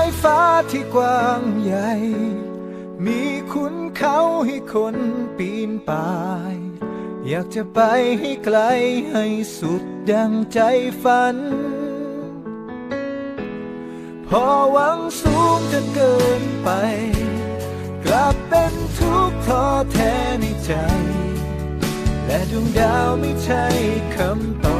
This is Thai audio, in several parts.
ายฟ้าที่กว้างใหญ่ มีขุนเขาให้คนปีนป่าย อยากจะไปให้ไกลให้สุดดังใจฝัน พอหวังสูงจนเกินไป กลับเป็นทุกข์ท้อแท้ในใจ และดวงดาวไม่ใช่คำตอบ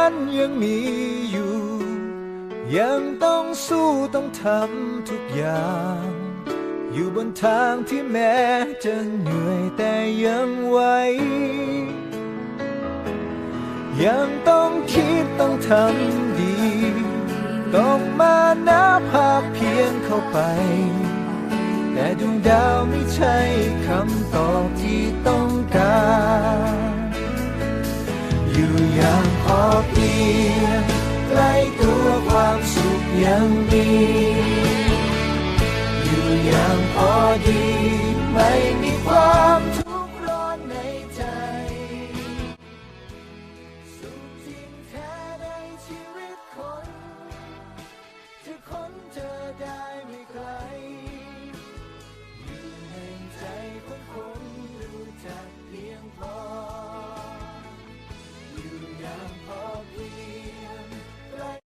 ันยังมีอยู่ ยังต้องสู้ต้องทำทุกอย่าง อยู่บนทางที่แม้จะเหนื่อยแต่ยังไหวยังต้องคิดต้องทำดี ต้องมานับภาคเพียงเข้าไป แต่ดวงดาวไม่ใช่คำตอบที่ อเพียงใกล้ตัวความสุขยังมี